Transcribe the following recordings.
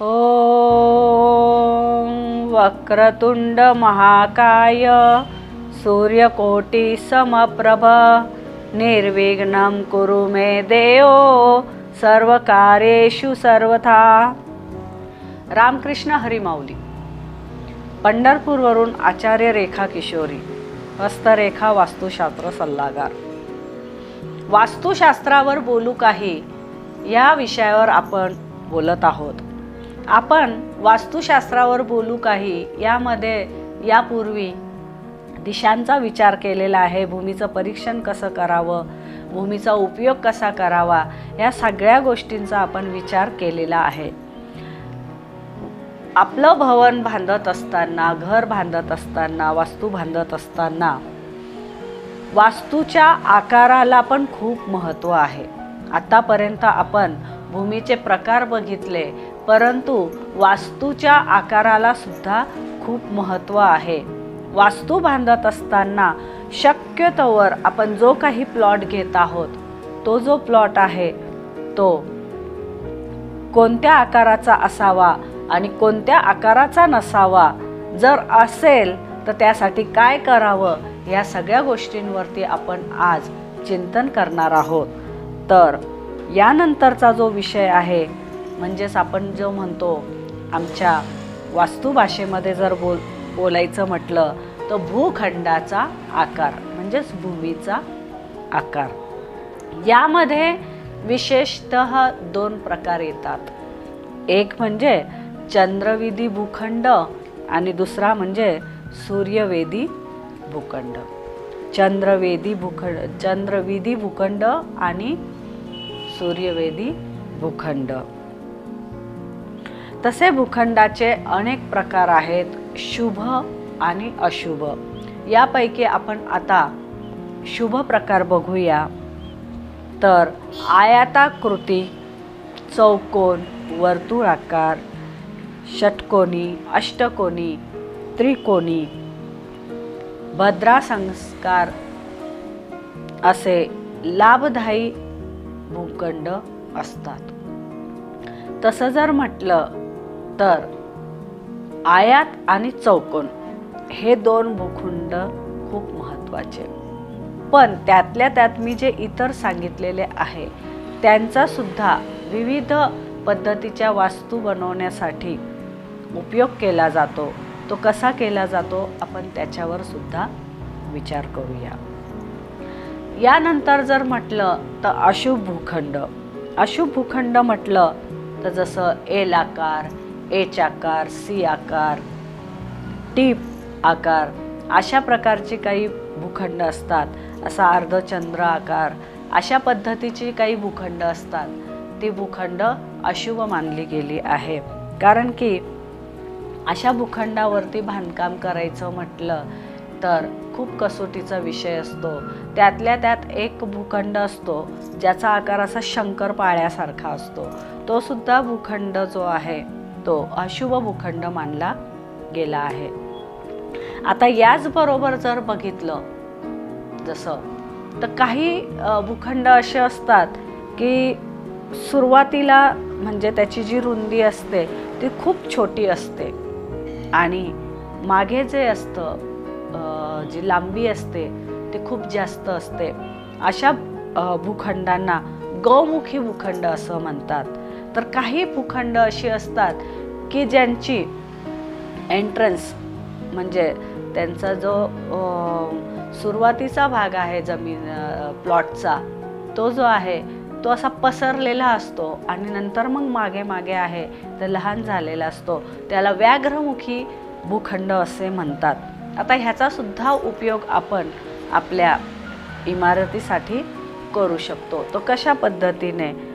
ॐ वक्रतुंड महाकाय सूर्यकोटी समप्रभ निर्विघ्नं कुरु मे देव सर्वकार्येषु सर्वथा। रामकृष्ण हरिमाऊली पंढरपूरवरून आचार्य रेखा किशोरी हस्तरेखा वास्तुशास्त्र सल्लागार। वास्तुशास्त्रावर बोलू काही या विषयावर आपण बोलत आहोत। आपण वास्तुशास्त्रावर बोलू काही यामध्ये यापूर्वी दिशांचा विचार केलेला आहे भूमीचं परीक्षण कसं करावं भूमीचा उपयोग कसा करावा या सगळ्या गोष्टींचा आपण विचार केलेला आहे. आपलं भवन बांधत असताना घर बांधत असताना वास्तू बांधत असताना वास्तूच्या आकाराला पण खूप महत्त्व आहे. आत्तापर्यंत आपण भूमीचे प्रकार बघितले परंतु वास्तूच्या आकाराला सुद्धा खूप महत्त्व आहे. वास्तू बांधत असताना शक्यतोवर आपण जो काही प्लॉट घेत आहोत तो जो प्लॉट आहे तो कोणत्या आकाराचा असावा आणि कोणत्या आकाराचा नसावा जर असेल तर त्यासाठी काय करावं या सगळ्या गोष्टींवरती आपण आज चिंतन करणार आहोत. तर यानंतरचा जो विषय आहे म्हणजेच आपण जो म्हणतो आमच्या वास्तुभाषेमध्ये जर बोल बोलायचं म्हटलं तर भूखंडाचा आकार म्हणजेच भूमीचा आकार. यामध्ये विशेषत दोन प्रकार येतात. एक म्हणजे चंद्रविधी भूखंड आणि दुसरा म्हणजे सूर्यवेदी भूखंड. चंद्रवेदी भूखंड चंद्रविधी भूखंड आणि सूर्यवेदी भूखंड. तसे भूखंडाचे अनेक प्रकार आहेत शुभ आणि अशुभ. यापैकी आपण आता शुभ प्रकार बघूया. तर आयाताकृती चौकोन वर्तुळाकार षटकोनी अष्टकोनी त्रिकोणी भद्रासंस्कार असे लाभदायी भूखंड असतात. तसं जर म्हटलं तर आयात आणि चौकोन हे दोन भूखंड खूप महत्त्वाचे. पण त्यातल्या त्यात मी जे इतर सांगितलेले आहे त्यांचा सुद्धा विविध पद्धतीच्या वास्तू बनवण्यासाठी उपयोग केला जातो. तो कसा केला जातो आपण त्याच्यावर सुद्धा विचार करूया. यानंतर जर म्हटलं तर अशुभ भूखंड. अशुभ भूखंड म्हटलं तर जसं एल आकार एच आकार सी आकार टीप आकार अशा प्रकारचे काही भूखंड असतात. असा अर्धचंद्र आकार अशा पद्धतीची काही भूखंड असतात. ती भूखंड अशुभ मानली गेली आहे. कारण की अशा भूखंडावरती बांधकाम करायचं म्हटलं तर खूप कसोटीचा विषय असतो. त्यातल्या त्यात एक भूखंड असतो ज्याचा आकार असा शंकर पाळ्यासारखा असतो. तो सुद्धा भूखंड जो आहे तो अशुभ भूखंड मानला गेला आहे. आता याचबरोबर जर बघितलं जसं तर काही भूखंड असे असतात की सुरुवातीला म्हणजे त्याची जी रुंदी असते ती खूप छोटी असते. आणि मागे जे असतं जी लांबी असते ते खूप जास्त असते. अशा भूखंडांना गौमुखी भूखंड असं म्हणतात. तर काही भूखंड अशी असतात की ज्यांची एंट्रन्स म्हणजे त्यांचा जो सुरुवातीचा भाग आहे जमीन प्लॉटचा तो जो आहे तो असा पसरलेला असतो आणि नंतर मग मागे मागे आहे तर लहान झालेला असतो. त्याला व्याघ्रमुखी भूखंड असे म्हणतात. आता ह्याचासुद्धा उपयोग आपण आपल्या इमारतीसाठी करू शकतो. तो कशा पद्धतीने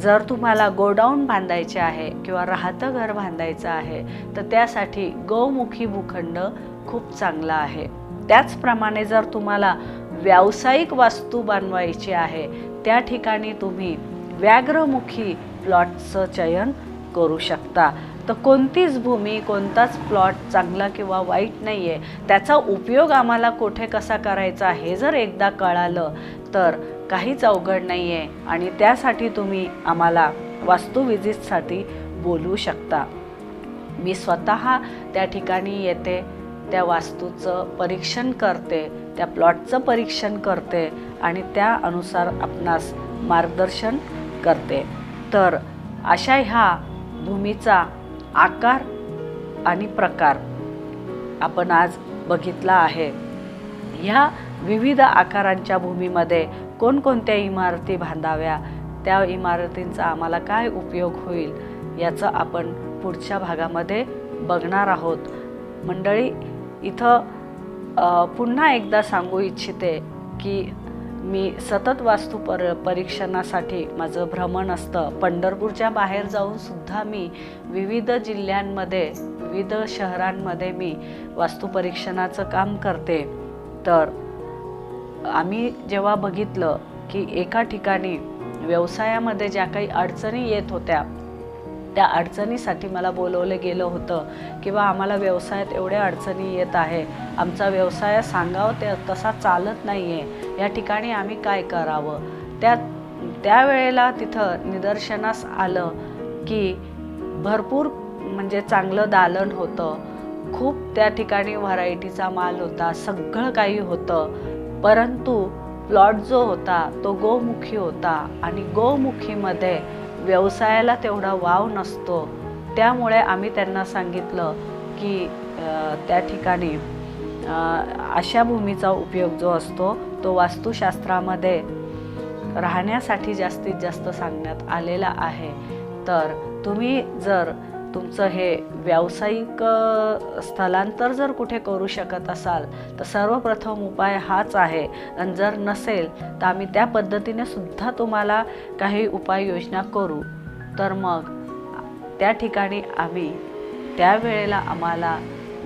जर तुम्हाला गोडाऊन बांधायचे आहे किंवा राहतं घर बांधायचं आहे तर त्यासाठी गौमुखी भूखंड खूप चांगला आहे. त्याचप्रमाणे जर तुम्हाला व्यावसायिक वास्तू बनवायची आहे त्या ठिकाणी तुम्ही व्याघ्रमुखी प्लॉटचं चयन करू शकता. तर कोणतीच भूमी कोणताच प्लॉट चांगला किंवा वाईट नाही आहे त्याचा उपयोग आम्हाला कुठे कसा करायचा हे जर एकदा कळालं तर काहीच अवघड नाही आहे आणि त्यासाठी तुम्ही आम्हाला वास्तू विजिटसाठी बोलू शकता. मी स्वतः त्या ठिकाणी येते त्या वास्तूचं परीक्षण करते त्या प्लॉटचं परीक्षण करते आणि त्या अनुसार आपणास मार्गदर्शन करते. तर अशा ह्या भूमीचा आकार आणि प्रकार आपण आज बघितला आहे. ह्या विविध आकारांच्या भूमीमध्ये कोणकोणत्या इमारती बांधाव्या त्या इमारतींचा आम्हाला काय उपयोग होईल याचं आपण पुढच्या भागामध्ये बघणार आहोत. मंडळी इथं पुन्हा एकदा सांगू इच्छिते की मी सतत वास्तू पर परीक्षणासाठी माझं भ्रमण असतं. पंढरपूरच्या बाहेर जाऊन सुद्धा मी विविध जिल्ह्यांमध्ये विविध शहरांमध्ये मी वास्तू परीक्षणाचं काम करते. तर आम्ही जेव्हा बघितलं की एका ठिकाणी व्यवसायामध्ये ज्या काही अडचणी येत होत्या त्या अडचणीसाठी मला बोलवलं गेलं होतं किंवा आम्हाला व्यवसायात एवढ्या अडचणी येत आहे. आमचा व्यवसाय सांगावं ते तसा चालत नाही आहे या ठिकाणी आम्ही काय करावं? त्या त्यावेळेला तिथं निदर्शनास आलं की भरपूर म्हणजे चांगलं दालन होतं. खूप त्या ठिकाणी व्हरायटीचा माल होता सगळं काही होतं. परंतु प्लॉट जो होता तो गोमुखी होता आणि गोमुखीमध्ये व्यवसायाला तेवढा वाव नसतो. त्यामुळे आम्ही त्यांना सांगितलं की त्या ठिकाणी अशा भूमीचा उपयोग जो असतो तो वास्तुशास्त्रामध्ये राहण्यासाठी जास्तीत जास्त सांगण्यात आलेला आहे. तर तुम्ही जर तुमचं हे व्यावसायिक स्थलांतर जर कुठे करू शकत असाल तर सर्वप्रथम उपाय हाच आहे. आणि जर नसेल तर आम्ही त्या पद्धतीने सुद्धा तुम्हाला काही उपाययोजना करू. तर मग त्या ठिकाणी आम्ही त्यावेळेला आम्हाला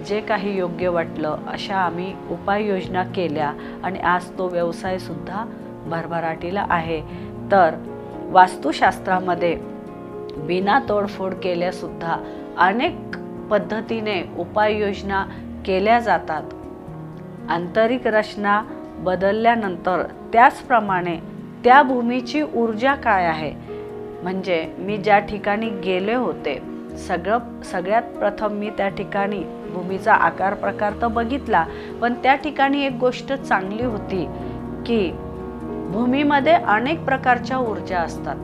जे काही योग्य वाटलं अशा आम्ही उपाययोजना केल्या आणि आज तो व्यवसायसुद्धा भरभराटीला आहे. तर वास्तुशास्त्रामध्ये बिना तोडफोड केल्यासुद्धा अनेक पद्धतीने उपाययोजना केल्या जातात. आंतरिक रचना बदलल्यानंतर त्याचप्रमाणे त्या भूमीची ऊर्जा काय आहे? म्हणजे मी ज्या ठिकाणी गेले होते सगळं सगळ्यात प्रथम मी त्या ठिकाणी भूमीचा आकार प्रकार तर बघितला पण त्या ठिकाणी एक गोष्ट चांगली होती की भूमीमध्ये अनेक प्रकारच्या ऊर्जा असतात.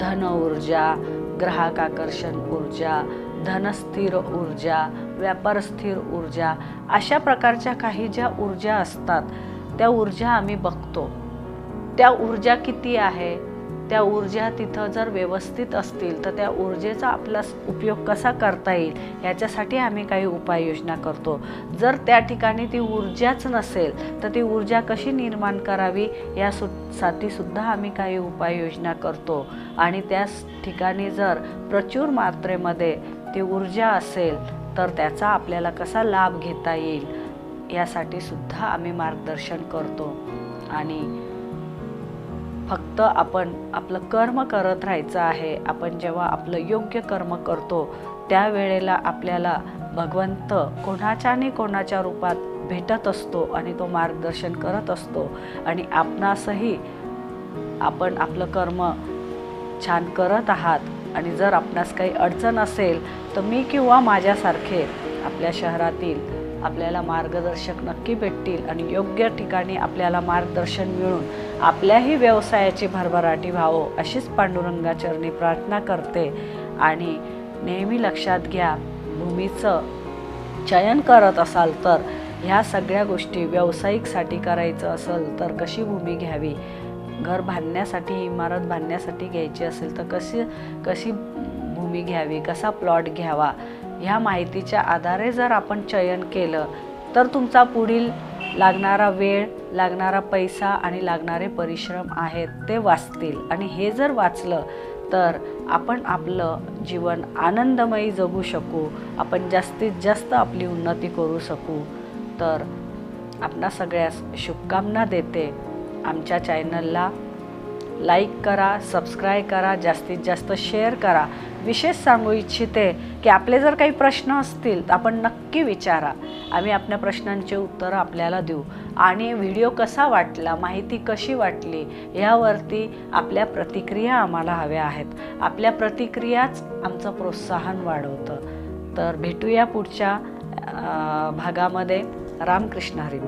धन ऊर्जा ग्राहक आकर्षण ऊर्जा धनस्थिर ऊर्जा व्यापार स्थिर ऊर्जा अशा प्रकारच्या काही ज्या ऊर्जा असतात त्या ऊर्जा आम्ही बघतो. त्या ऊर्जा किती आहे? त्या ऊर्जा तिथं जर व्यवस्थित असतील तर त्या ऊर्जेचा आपला उपयोग कसा करता येईल ह्याच्यासाठी आम्ही काही उपाययोजना करतो. जर त्या ठिकाणी ती ऊर्जाच नसेल तर ती ऊर्जा कशी निर्माण करावी या सु सुद्धा आम्ही काही उपाययोजना करतो. आणि त्या ठिकाणी जर प्रचूर मात्रेमध्ये ती ऊर्जा असेल तर त्याचा आपल्याला कसा लाभ घेता येईल यासाठी सुद्धा आम्ही मार्गदर्शन करतो. आणि फक्त आपण आपलं कर्म करत राहायचं आहे आपण जेव्हा आपलं योग्य कर्म करतो त्यावेळेला आपल्याला भगवंत कोणाच्या आणि कोणाच्या रूपात भेटत असतो आणि तो मार्गदर्शन करत असतो. आणि आपणासही आपण आपलं कर्म छान करत आहात आणि जर आपणास काही अडचण असेल तर मी किंवा माझ्यासारखे आपल्या शहरातील आपल्याला मार्गदर्शक नक्की भेटतील आणि योग्य ठिकाणी आपल्याला मार्गदर्शन मिळून आपल्याही व्यवसायाची भरभराटी व्हावं अशीच पांडुरंगाचरणी प्रार्थना करते. आणि नेहमी लक्षात घ्या भूमीचं चयन करत असाल तर ह्या सगळ्या गोष्टी व्यावसायिकसाठी करायचं असेल तर कशी भूमी घ्यावी? घर बांधण्यासाठी इमारत बांधण्यासाठी घ्यायची असेल तर कशी कशी भूमी घ्यावी? कसा प्लॉट घ्यावा? ह्या माहितीच्या आधारे जर आपण चयन केलं तर तुमचा पुढील लागणारा वेळ लागणारा पैसा आणि लागणारे परिश्रम आहेत ते वाचतील. आणि हे जर वाचलं तर आपण आपलं जीवन आनंदमयी जगू शकू. आपण जास्तीत जास्त आपली उन्नती करू शकू. तर आपणा सगळ्यास शुभकामना देते. आमच्या चॅनलला लाईक करा सबस्क्राईब करा जास्तीत जास्त शेअर करा. विशेष सांगू इच्छिते की आपले जर काही प्रश्न असतील तर आपण नक्की विचारा. आम्ही आपल्या प्रश्नांचे उत्तरं आपल्याला देऊ. आणि व्हिडिओ कसा वाटला माहिती कशी वाटली यावरती आपल्या प्रतिक्रिया आम्हाला हव्या आहेत. आपल्या प्रतिक्रियाच आमचं प्रोत्साहन वाढवतं. तर भेटूया पुढच्या भागामध्ये. रामकृष्ण हरी